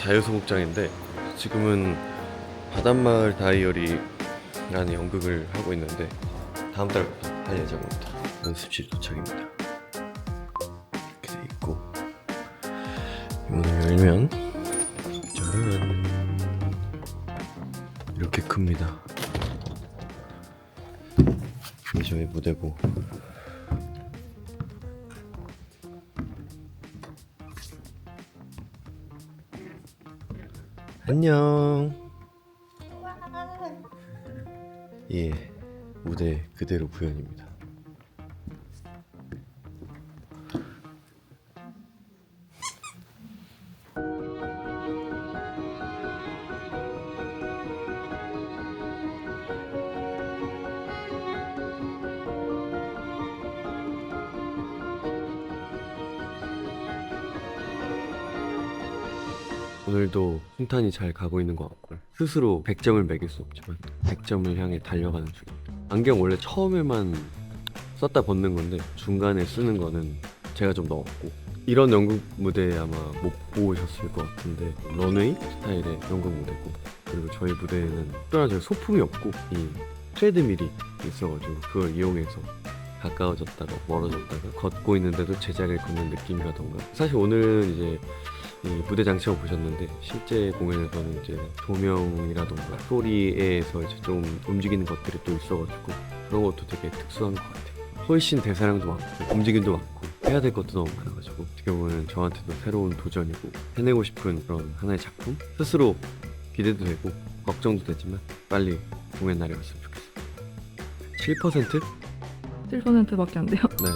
자유소극장인데 지금은 바닷마을 다이어리라는 연극을 하고 있는데 다음 달부터 할 예정입니다. 연습실 도착입니다. 이렇게 돼 있고 문을 열면 짜란 이렇게 큽니다. 이게 저희 무대고 안녕. 예, 무대 그대로 구현입니다. 오늘도 순탄히 잘 가고 있는 것 같고 스스로 100점을 매길 수 없지만 100점을 향해 달려가는 중입니다. 안경 원래 처음에만 썼다 벗는 건데 중간에 쓰는 거는 제가 좀 넣었고 이런 연극 무대 아마 못 보셨을 것 같은데 런웨이 스타일의 연극 무대고 그리고 저희 무대에는 특별한 저희 소품이 없고 이 트레드밀이 있어가지고 그걸 이용해서 가까워졌다가 멀어졌다가 걷고 있는데도 제자리를 걷는 느낌이라던가 사실 오늘은 이제 이 무대 장치만 보셨는데 실제 공연에서는 이제 조명이라던가 소리에서 이제 좀 움직이는 것들이 또 있어가지고 그런 것도 되게 특수한 것 같아요. 훨씬 대사량도 많고 움직임도 많고 해야 될 것도 너무 많아가지고 어떻게 보면 저한테도 새로운 도전이고 해내고 싶은 그런 하나의 작품 스스로 기대도 되고 걱정도 되지만 빨리 공연 날이 왔으면 좋겠어요. 7%? 7%밖에 안 돼요. 네.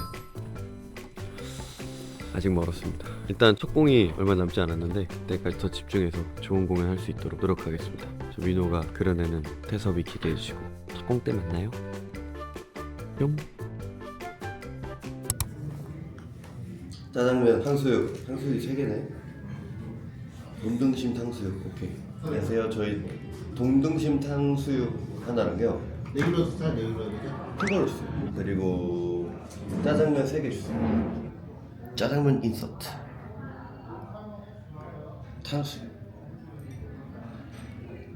아직 멀었습니다. 일단 첫 공이 얼마 남지 않았는데 그때까지 더 집중해서 좋은 공연 할 수 있도록 노력하겠습니다. 저 민호가 그려내는 태섭이 기대해 주시고 첫 공 때 만나요. 뿅. 짜장면 탕수육 탕수육이 세 개네. 동등심 탕수육 오케이. 안녕하세요. 저희 동등심 탕수육 하나랑요. 레귤러 스타일 레귤러죠? 큰 걸로 주세요. 그리고 짜장면 세 개 주세요. 짜장면 인서트. 탕수육.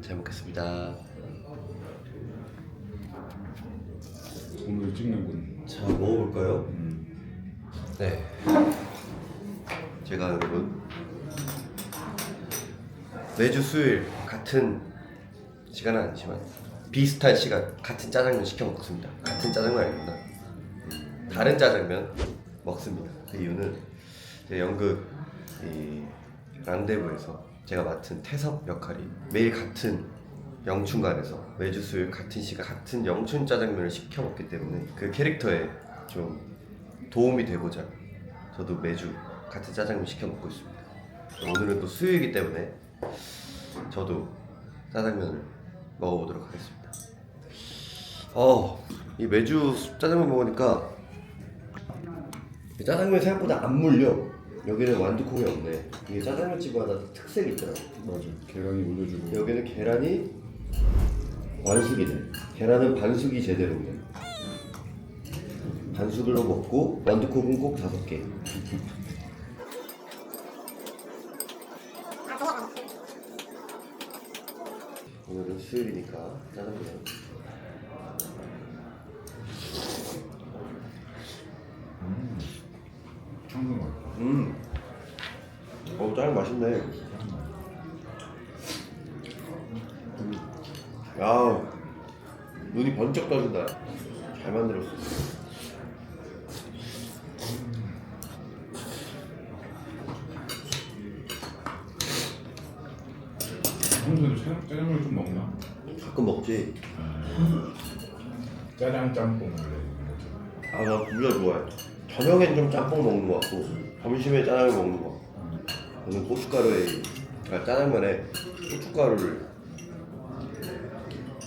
잘 먹겠습니다. 오늘 찍는군. 자 먹어볼까요? 음. 네. 제가 여러분 매주 수요일 같은 시간은 아니지만 비슷한 시간 같은 짜장면 시켜 먹습니다. 같은 짜장면 아닙니다. 다른 짜장면 먹습니다. 그 이유는 제 연극 이 랑데부에서 제가 맡은 태섭 역할이 매일 같은 영춘관에서 매주 수요일 같은 시간 같은 영춘 짜장면을 시켜 먹기 때문에 그 캐릭터에 좀 도움이 되고자 저도 매주 같은 짜장면 시켜 먹고 있습니다. 오늘은 또 수요일이기 때문에 저도 짜장면을 먹어보도록 하겠습니다. 어, 이 매주 짜장면 먹으니까 이 짜장면 생각보다 안 물려. 여기는 완두콩이 없네. 이게 짜장면집마다 특색이 있더라고. 맞아. 계란이 올려주고. 여기는 계란이 완숙이네. 계란은 반숙이 제대로네. 반숙으로 먹고 완두콩은 꼭 다섯 개. 오늘은 수요일이니까 짜장면. 청근 맛. 음. 어, 짜장 맛있네. 음. 야, 눈이 번쩍 떠진다. 잘 만들었어. 짜장, 짜장면 좀 먹나? 가끔 먹지. 짜장 짬뽕 원래 아, 나둘다 좋아해. 저녁엔 좀 짬뽕 먹는 것 같고, 점심에 짜장면 먹는 것 같고. 저는 고춧가루에, 아, 짜장면에 고춧가루를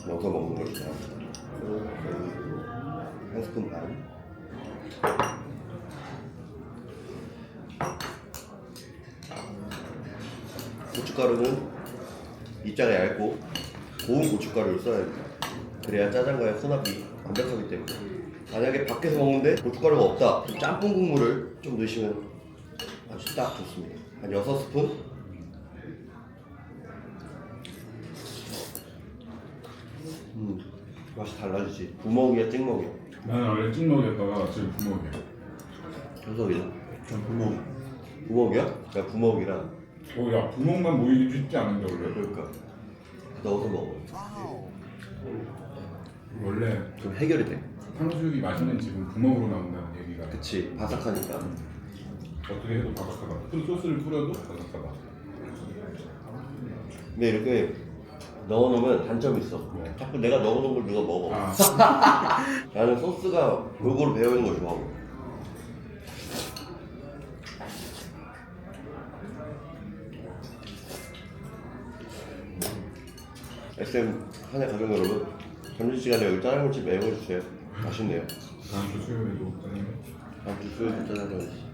넣어서 먹는 걸 좋아합니다. 한 스푼 반. 고춧가루는 입자가 얇고 고운 고춧가루를 써야 됩니다. 그래야 짜장과의 혼합이 완벽하기 때문에 만약에 밖에서 먹는데 고춧가루가 없다 짬뽕 국물을 좀 넣으시면 아주 딱 좋습니다 한 6스푼? 음, 맛이 달라지지. 부먹이야, 찍먹이야? 나는 원래 찍먹이었다가 지금 부먹이야. 효석이죠? 전 부먹. 부먹이야? 야, 부먹이랑. 어, 야, 부먹만 모이기 쉽지 않은데, 원래. 그러니까. 넣어서 먹어. 원래 좀 해결이 돼. 탕수육이 맛있는 집은 부먹으로 나온다는 얘기가. 그치, 바삭하니까. 어떻게 해도 바삭하다. 그 소스를 뿌려도 바삭하다. 근데 이렇게 넣어놓으면 단점이 있어. 자꾸 내가 넣어놓은 걸 누가 먹어. 아, 나는 소스가 골고루 배어있는 걸 좋아하고. SM 한해 가족 여러분, 점심시간에 여기 짜장면집 매워주세요. 맛있네요. 다음 주 수요일에도 짜장면. 다음 주 수요일 짜장면.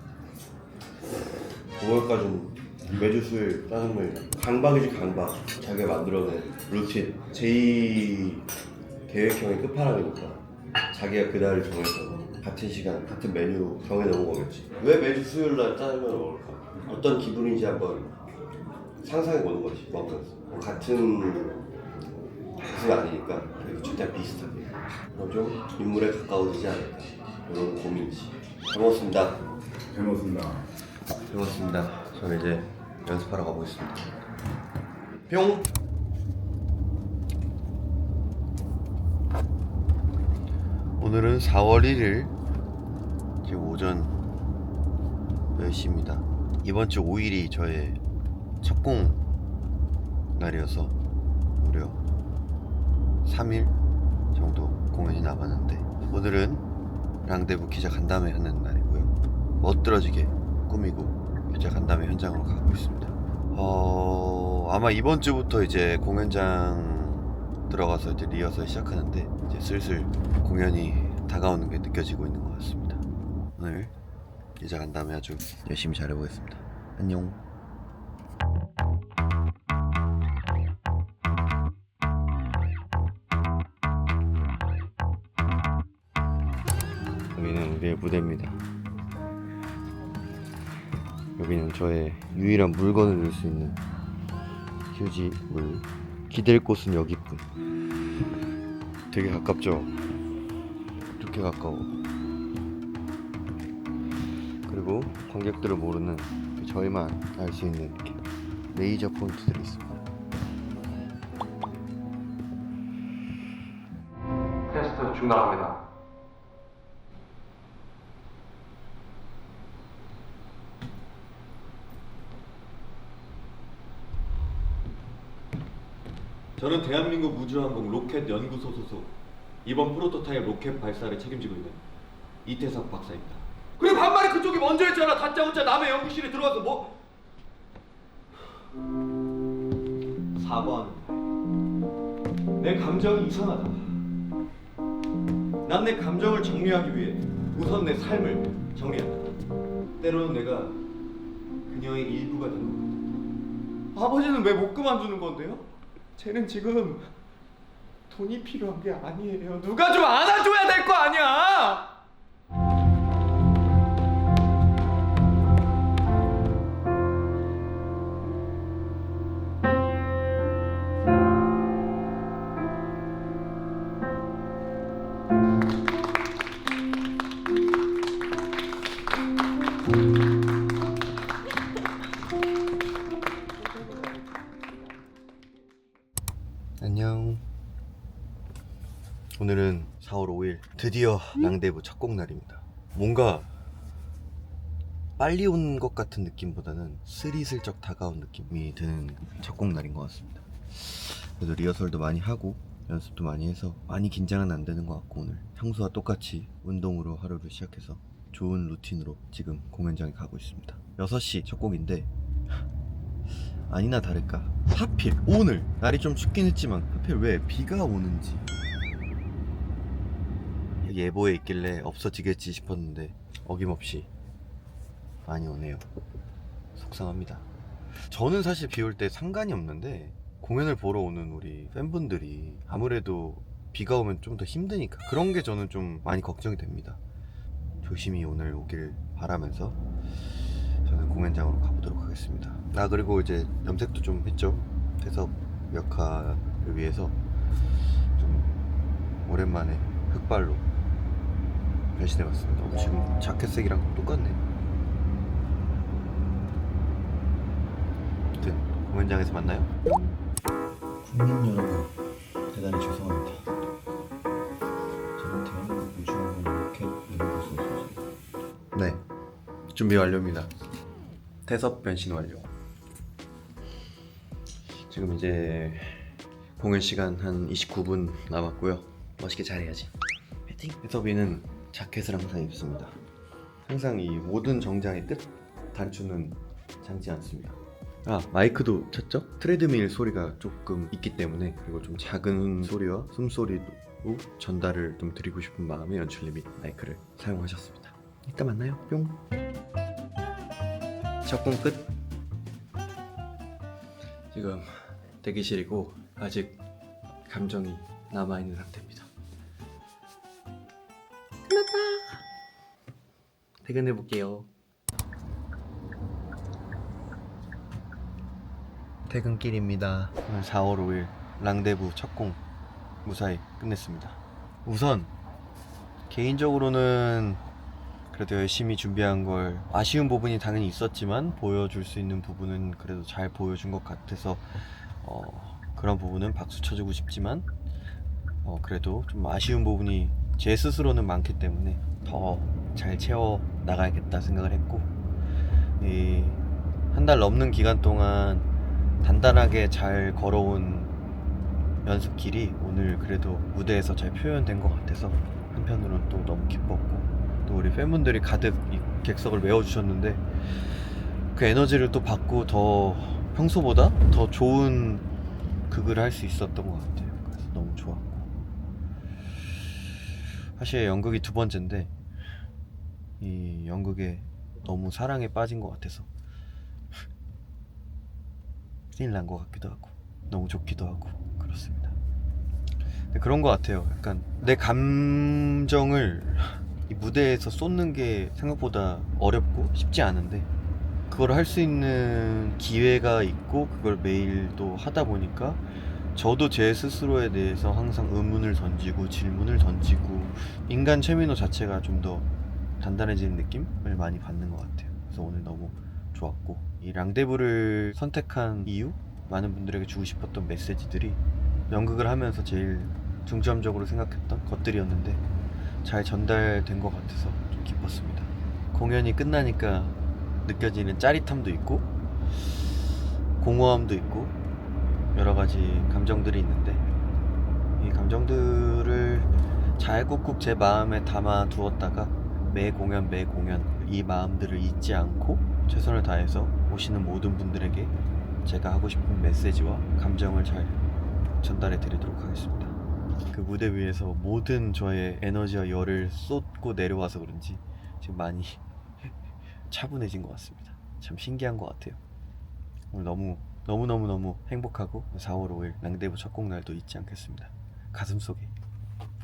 5월까지는 매주 수요일 짜장면이다. 강박이지 강박. 자기가 만들어낸 루틴. 제2 계획형의 끝판왕이니까. 자기가 그날을 정해서 같은 시간, 같은 메뉴 정해놓은 거겠지. 왜 매주 수요일 날 짜장면을 먹을까? 어떤 기분인지 한번 상상해 보는 거지. 먹으면서. 뭐 같은 것은 아니니까 그래도 최대한 비슷하게. 그럼 좀 인물에 가까워지지 않을까. 이런 고민이지. 잘 먹었습니다. 잘 먹었습니다. 반갑습니다. 저는 이제 연습하러 가보겠습니다. 뿅! 오늘은 4월 1일 지금 오전 10시입니다. 이번 주 5일이 저의 첫 공 날이어서 무려 3일 정도 공연이 남았는데 오늘은 랑데부 기자 간담회 하는 날이고요. 멋들어지게 꾸미고 기자 간담회 현장으로 가고 있습니다. 어, 아마 이번 주부터 이제 공연장 들어가서 이제 리허설 시작하는데 이제 슬슬 공연이 다가오는 게 느껴지고 있는 것 같습니다. 오늘 기자 간담회 아주 열심히 잘해보겠습니다. 안녕. 여기는 우리의 무대입니다. 여기는 저의 유일한 물건을 넣을 수 있는 휴지 물. 기댈 곳은 여기뿐. 되게 가깝죠? 이렇게 가까워. 그리고 관객들은 모르는 그 저희만 알 수 있는 이렇게 레이저 폰트들이 있습니다. 테스트 중단합니다. 저는 대한민국 우주항공 로켓 연구소 소속 이번 프로토타입 로켓 발사를 책임지고 있는 이태석 박사입니다. 그리고 반말이 그쪽이 먼저 했잖아. 다짜고짜 남의 연구실에 들어와서 뭐 사과하는데 내 감정이 이상하다. 난 내 감정을 정리하기 위해 우선 내 삶을 정리한다. 때로는 내가 그녀의 일부가 된것 같다. 아버지는 왜 못 그만두는 건데요? 쟤는 지금 돈이 필요한 게 아니에요. 누가 좀 안아줘야 될 거 아니야. 드디어 랑데부 첫 곡날입니다. 뭔가 빨리 온 것 같은 느낌보다는 스리슬쩍 다가온 느낌이 드는 첫 곡날인 것 같습니다. 그래도 리허설도 많이 하고 연습도 많이 해서 많이 긴장은 안 되는 것 같고 오늘 평소와 똑같이 운동으로 하루를 시작해서 좋은 루틴으로 지금 공연장에 가고 있습니다. 6시 첫 곡인데 아니나 다를까 하필 오늘 날이 좀 춥긴 했지만 하필 왜 비가 오는지 예보에 있길래 없어지겠지 싶었는데 어김없이 많이 오네요 속상합니다 저는 사실 비 올 때 상관이 없는데 공연을 보러 오는 우리 팬분들이 아무래도 비가 오면 좀 더 힘드니까 그런 게 저는 좀 많이 걱정이 됩니다 조심히 오늘 오길 바라면서 저는 공연장으로 가보도록 하겠습니다. 아 그리고 이제 염색도 좀 했죠. 태섭 역할을 위해서 좀 오랜만에 흑발로 변신해봤습니다. 어, 지금 자켓색이랑 똑같네. 아무튼 공연장에서 만나요. 국민 여러분 대단히 죄송합니다. 저는 대한민국 우주항공 로켓 연구소 소속. 네, 준비 완료입니다. 태섭 변신 완료. 지금 이제 공연 시간 한 29분 남았고요. 멋있게 잘해야지. 태섭이는 자켓을 항상 입습니다. 항상 이 모든 정장의 끝 단추는 잠지 않습니다. 아 마이크도 쳤죠? 트레드밀 소리가 조금 있기 때문에 그리고 좀 작은 소리와 숨소리로 전달을 좀 드리고 싶은 마음에 연출님이 마이크를 사용하셨습니다. 이따 만나요. 뿅. 첫공 끝. 지금 대기실이고 아직 감정이 남아 있는 상태입니다. 끝났다. 퇴근해 볼게요. 퇴근길입니다. 오늘 4월 5일 랑데부 첫 공 무사히 끝냈습니다. 우선 개인적으로는 그래도 열심히 준비한 걸 아쉬운 부분이 당연히 있었지만 보여줄 수 있는 부분은 그래도 잘 보여준 것 같아서 어, 그런 부분은 박수 쳐주고 싶지만 어, 그래도 좀 아쉬운 부분이 제 스스로는 많기 때문에 더 잘 채워 나가야겠다 생각을 했고 한달 넘는 기간 동안 단단하게 잘 걸어온 연습 길이 오늘 그래도 무대에서 잘 표현된 것 같아서 한편으로는 또 너무 기뻤고 또 우리 팬분들이 가득 이 객석을 메워주셨는데 그 에너지를 또 받고 더 평소보다 더 좋은 극을 할 수 있었던 것 같아요. 그래서 너무 좋았고 사실 연극이 두 번째인데 이 연극에 너무 사랑에 빠진 것 같아서 큰일 난 것 같기도 하고 너무 좋기도 하고 그렇습니다. 그런 것 같아요. 약간 내 감정을 이 무대에서 쏟는 게 생각보다 어렵고 쉽지 않은데 그걸 할 수 있는 기회가 있고 그걸 매일 또 하다 보니까 저도 제 스스로에 대해서 항상 의문을 던지고 질문을 던지고 인간 최민호 자체가 좀 더 단단해지는 느낌을 많이 받는 것 같아요. 그래서 오늘 너무 좋았고 이 랑데부를 선택한 이유 많은 분들에게 주고 싶었던 메시지들이 연극을 하면서 제일 중점적으로 생각했던 것들이었는데 잘 전달된 것 같아서 좀 기뻤습니다. 공연이 끝나니까 느껴지는 짜릿함도 있고 공허함도 있고 여러 가지 감정들이 있는데 이 감정들을 잘 꾹꾹 제 마음에 담아 두었다가 매 공연 매 공연 이 마음들을 잊지 않고 최선을 다해서 오시는 모든 분들에게 제가 하고 싶은 메시지와 감정을 잘 전달해 드리도록 하겠습니다. 그 무대 위에서 모든 저의 에너지와 열을 쏟고 내려와서 그런지 지금 많이 차분해진 것 같습니다. 참 신기한 것 같아요. 오늘 너무 너무 너무 너무 행복하고 4월 5일 랑데부 첫 공날도 잊지 않겠습니다. 가슴 속에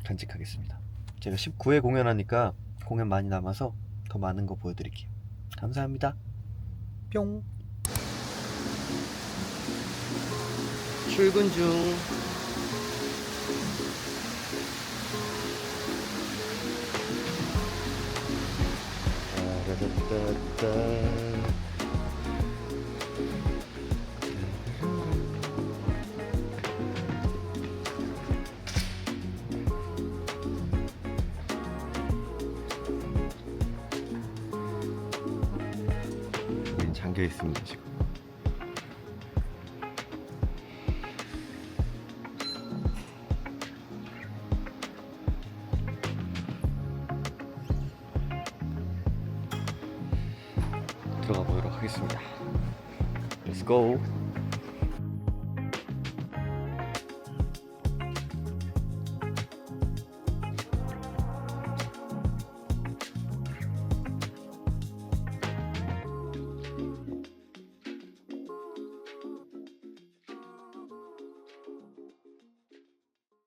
간직하겠습니다. 제가 19회 공연하니까 공연 많이 남아서 더 많은 거 보여드릴게요. 감사합니다. 뿅. 출근 중. 따라따따따. 들어가 보도록 하겠습니다. Let's go.